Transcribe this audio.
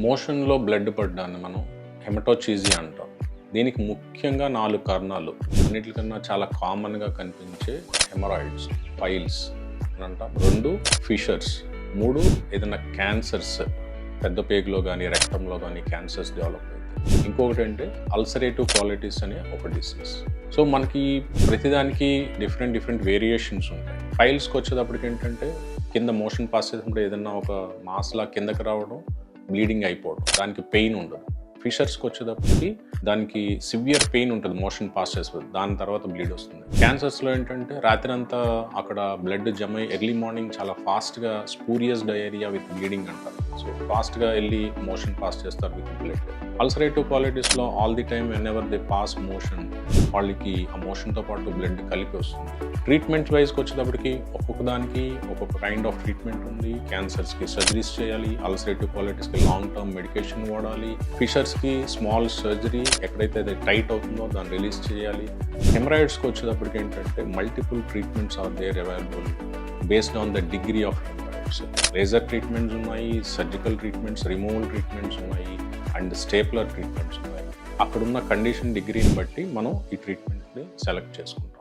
మోషన్లో బ్లడ్ పడ్డాన్ని మనం హెమటోచీజీ అంటాం. దీనికి ముఖ్యంగా నాలుగు కారణాలు. అన్నిటికన్నా చాలా కామన్గా కనిపించే హెమరాయిడ్స్ పైల్స్ అని అంటాం. రెండు ఫిషర్స్. మూడు ఏదైనా క్యాన్సర్స్ పెద్ద పేగులో కానీ రక్తంలో కానీ క్యాన్సర్స్ డెవలప్ అవుతాయి. ఇంకొకటి అంటే అల్సరేటివ్ క్వాలిటీస్ అనే ఒక డిసీజ్. సో మనకి ప్రతిదానికి డిఫరెంట్ డిఫరెంట్ వేరియేషన్స్ ఉంటాయి. ఫైల్స్కి వచ్చేటప్పటికి ఏంటంటే కింద మోషన్ పాస్ చేసినప్పుడు ఏదైనా ఒక మాస్లా కిందకి రావడం బ్లీడింగ్ అయిపోవడం దానికి పెయిన్ ఉండదు. ఫిషర్స్కి వచ్చేటప్పటికి దానికి సివియర్ పెయిన్ ఉంటుంది మోషన్ పాస్ చేస్తుంది దాని తర్వాత బ్లీడ్ వస్తుంది. క్యాన్సర్స్లో ఏంటంటే రాత్రి అంతా అక్కడ బ్లడ్ జమ అయ్యి ఎర్లీ మార్నింగ్ చాలా ఫాస్ట్గా స్పూరియస్ డయేరియా విత్ బ్లీడింగ్ అంటారు. సో ఫాస్ట్గా వెళ్ళి మోషన్ పాస్ చేస్తారు with blood ulcerative క్వాలిటీస్లో all the time and ever the pass motion వాళ్ళకి ఆ మోషన్తో పాటు బ్లడ్ కలిపి వస్తుంది. ట్రీట్మెంట్ వైజ్కి వచ్చేటప్పటికి ఒక్కొక్క దానికి ఒక్కొక్క కైండ్ ఆఫ్ ట్రీట్మెంట్ ఉంది. క్యాన్సర్స్కి సర్జరీస్ చేయాలి అల్సరేటివ్ క్వాలిటీస్కి లాంగ్ టర్మ్ మెడికేషన్ వాడాలి. ఫిషర్స్కి స్మాల్ సర్జరీ ఎక్కడైతే అది టైట్ అవుతుందో దాన్ని రిలీజ్ చేయాలి. హెమరాయిడ్స్కి వచ్చేటప్పటికి ఏంటంటే multiple treatments are there available based on the degree of haemorrhoids laser treatments ఉన్నాయి సర్జికల్ ట్రీట్మెంట్స్ రిమూవల్ ట్రీట్మెంట్స్ ఉన్నాయి అండ్ స్టేప్లర్ ట్రీట్మెంట్స్ ఉన్నాయి. అక్కడున్న కండిషన్ డిగ్రీని బట్టి మనం ఈ ట్రీట్మెంట్ని సెలెక్ట్ చేసుకుంటాం.